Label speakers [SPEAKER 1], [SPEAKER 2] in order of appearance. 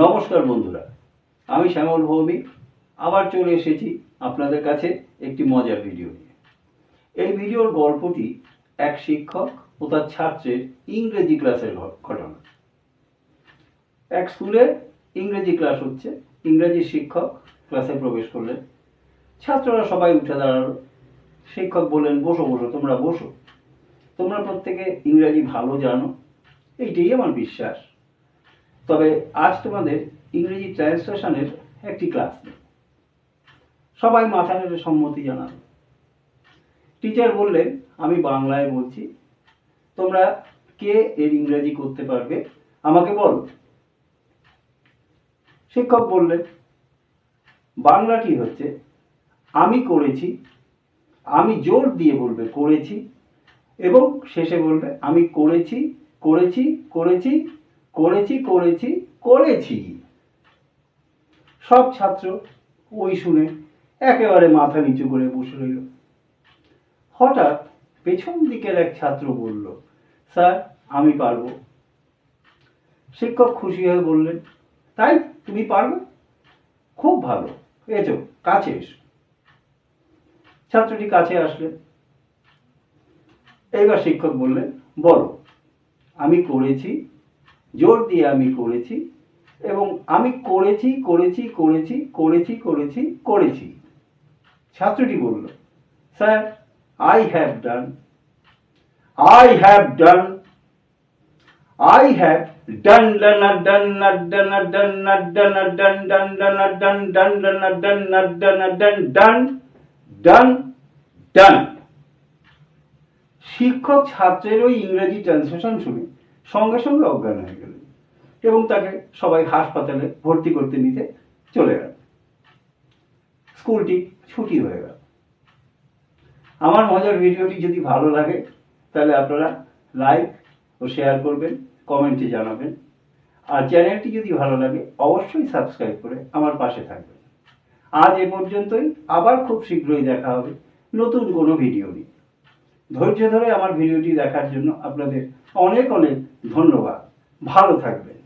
[SPEAKER 1] নমস্কার বন্ধুরা, আমি শ্যামল ভৌমিক, আবার চলে এসেছি আপনাদের কাছে একটি মজার ভিডিও নিয়ে। এই ভিডিওর গল্পটি এক শিক্ষক ও তার ছাত্রের ইংরেজি ক্লাসের ঘটনা। এক স্কুলে ইংরেজি ক্লাস হচ্ছে, ইংরেজি শিক্ষক ক্লাসে প্রবেশ করলেন। ছাত্ররা সবাই উঠে দাঁড়াল। শিক্ষক বললেন, বসো বসো, তোমরা বসো। তোমরা প্রত্যেকে ইংরেজি ভালো জানো। এইটাই আমার বিশ্বাস। তবে আজ তোমাদের ইংরেজি ট্রান্সলেশনের একটি ক্লাস। সবাই মাথা নেড়ে সম্মতি জানালো। টিচার বললেন, আমি বাংলায় বলছি। তোমরা কে এর ইংরেজি করতে পারবে? আমাকে বল। শিক্ষক বললেন বাংলাটি হচ্ছে? আমি করেছি। আমি জোর দিয়ে বলবে, করেছি। এবং শেষে বলবে, আমি করেছি করেছি করেছি করেছি করেছি করেছি। সব ছাত্র ওই শুনে একেবারে মাথা নিচু করে বসে রইল। হঠাৎ পেছন দিকের এক ছাত্র বলল, স্যার, আমি পারব। শিক্ষক খুশি হয়ে বললেন, তাই তুমি পারবে? খুব ভালো। এসো কাছে এসো। ছাত্রটি কাছে আসলেন। এইবার শিক্ষক বললেন, বলো, আমি করেছি জোর দিয়ে আমি করেছি এবং আমি করেছি করেছি করেছি করেছি করেছি করেছি ছাত্রটি বলল sir I have done I have done I have done done done done done done done done done done done done done done done done done done শিক্ষক ছাত্রের ওই ইংরেজি ট্রান্সলেশন শুনে সঙ্গে সঙ্গে অজ্ঞান হয়ে গেলেন এবং তাকে সবাই হাসপাতালে ভর্তি করতে নিতে চলে গেল স্কুলটি ছুটি হয়ে গেল। আমার মজার ভিডিওটি যদি ভালো লাগে, তাহলে আপনারা লাইক ও শেয়ার করবেন, কমেন্টে জানাবেন। আর চ্যানেলটি যদি ভালো লাগে, অবশ্যই সাবস্ক্রাইব করে আমার পাশে থাকবেন। আজ এ পর্যন্তই। আবার খুব শীঘ্রই দেখা হবে নতুন কোনো ভিডিও নিয়ে। ধৈর্য ধরে আমার ভিডিওটি দেখার জন্য আপনাদের অনেক অনেক ধন্যবাদ। ভালো থাকবেন।